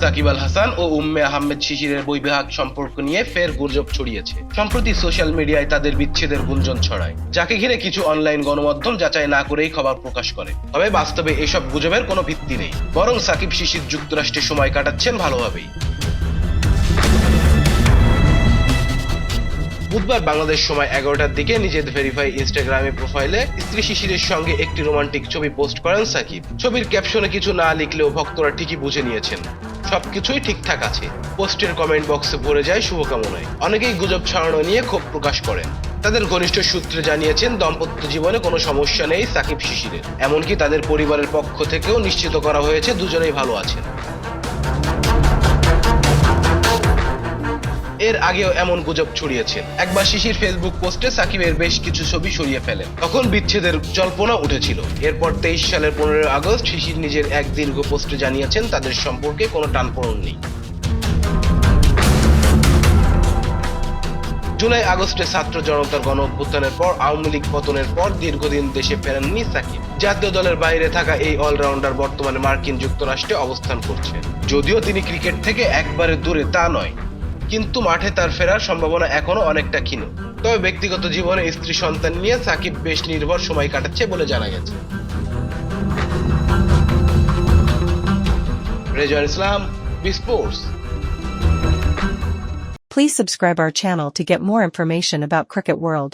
সাকিব আল হাসান ও উম্মে আহমেদ শিশিরের বৈবাহিক সম্পর্ক নিয়ে ফের গুজব ছড়িয়েছে। সম্প্রতি সোশ্যাল মিডিয়ায় তাদের বিচ্ছেদের গুঞ্জন ছড়ায়। যাকে ঘিরে কিছু অনলাইন গণমাধ্যম যাচাই না করেই খবর প্রকাশ করে। তবে বাস্তবে এসব গুজবের কোনো ভিত্তি নেই। বরং সাকিব শিশির যুক্তরাষ্ট্রে সময় কাটাচ্ছেন ভালোভাবেই। বুধবার বাংলাদেশ সময় এগারোটার দিকে নিজের ভেরিফাই ইনস্টাগ্রামে প্রোফাইলে স্ত্রী শিশিরের সঙ্গে একটি রোমান্টিক ছবি পোস্ট করেন সাকিব। ছবির ক্যাপশনে কিছু না লিখলেও ভক্তরা ঠিকই বুঝে নিয়েছেন। সবকিছুই ঠিকঠাক আছে। পোস্টের কমেন্ট বক্সে পড়ে যায় শুভকামনায়। অনেকেই গুজব ছড়ানো নিয়ে ক্ষোভ প্রকাশ করেন। তাদের ঘনিষ্ঠ সূত্রে জানিয়েছেন, দম্পত্য জীবনে কোনো সমস্যা নেই সাকিব শিশিরের। এমনকি তাদের পরিবারের পক্ষ থেকেও নিশ্চিত করা হয়েছে, দুজনেই ভালো আছেন। এর আগেও এমন গুজব ছড়িয়েছে। একবার শিশির ফেসবুক পোস্টে সাকিবের বেশ কিছু ছবি সরিয়ে ফেলেন তখন বিচ্ছেদের জল্পনা উঠেছিল। এরপর তেইশ সালের পনেরোই আগস্ট শিশির নিজের এক দীর্ঘ পোস্টে জানিয়েছেন, তাদের সম্পর্কে কোনো টানপোড়ন নেই জুলাই আগস্টে ছাত্র জনতার গণ অভ্যুত্থানের পর, আওয়ামী লীগ পতনের পর দীর্ঘদিন দেশে ফেরেননি সাকিব। জাতীয় দলের বাইরে থাকা এই অলরাউন্ডার বর্তমানে মার্কিন যুক্তরাষ্ট্রে অবস্থান করছে। যদিও তিনি ক্রিকেট থেকে একবারে দূরে, তা নয়। কিন্তু মাঠে তার ফেরার সম্ভাবনা এখনও অনেকটা ক্ষীণ। তবে ব্যক্তিগত জীবনে স্ত্রী সন্তান নিয়ে সাকিব বেশ নির্ভর সময় কাটাচ্ছে বলে জানা গেছে। রেজওয়ান ইসলাম বিস্পোর্টস Please subscribe our channel to get more information about Cricket World.